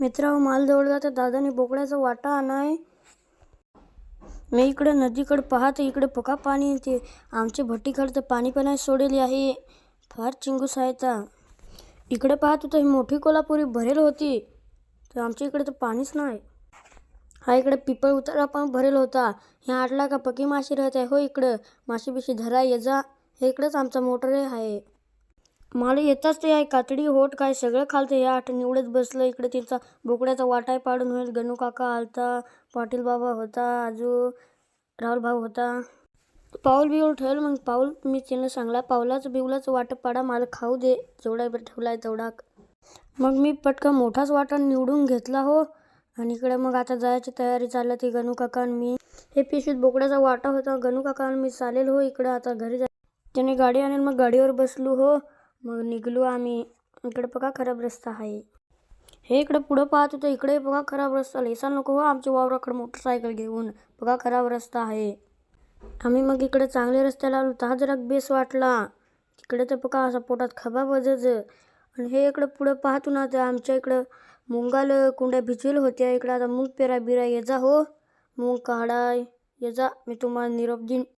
मित्रा माल जवळला तर दादाने बोकड्याचा वाटा आणाय. मी इकडे नदीकडे पाहते इकडे पका पाणी येते. आमचे भट्टीकडे तर पाणी पण सोडेल आहे. फार चिंगूस आहे तर इकडे पाहत होतं ही मोठी कोल्हापुरी भरेल होती. तर आमच्या इकडे तर पाणीच नाही. हा इकडे पिपळ उतारा पण भरेल होता. ह्या आटला का पकी माशी राहत आहे हो इकडं. माशी बिशी धरा ये जा. हे इकडंच आमचा मोटर आहे. मला येताच ते आहे कातडी होट काय सगळं खालतं या आठ निवडत बसलं इकडे त्यांचा बोकड्याचा वाटाय पाडून होईल. गणू काका आलता. पाटील बाबा होता. आजू राहुल भाऊ होता. पाऊल बिऊल ठेवल मग पाऊल मी तिनं सांगला पावलाचं बिवलाचं वाटप पाडा. मला खाऊ दे. जेवढा ठेवलाय तेवढा मग मी पटकन मोठाच वाटा निवडून घेतला हो. आणि इकडे मग आता जायची तयारी चालली ती गणू काका आणि मी. हे पिशवीत बोकड्याचा वाटा होता. गणू काका आणि मी चालेल हो इकडं. आता घरी जा. त्याने गाडी आणेल मग गाडीवर बसलो हो. मग निघलो आम्ही. इकडे बघा खराब रस्ता आहे. हे इकडे पुढं पाहत होतं इकडे बघा खराब रस्ता. लेसाल नको हो आमच्या वावराकडे मोटरसायकल घेऊन. बघा खराब रस्ता आहे. आम्ही मग इकडे चांगल्या रस्त्याला आलो. तर जरा बेस वाटला. तिकडे तर बघा असा पोटात खबा बजच आणि हे इकडं पुढं पाहतो ना तर आमच्या इकडं मुंगाल कुंड्या भिजवेल होत्या. इकडं आता मूग पेरा बिरा ये जा हो. मूग काढाय ये जा. मी तुम्हाला निरोप देईन.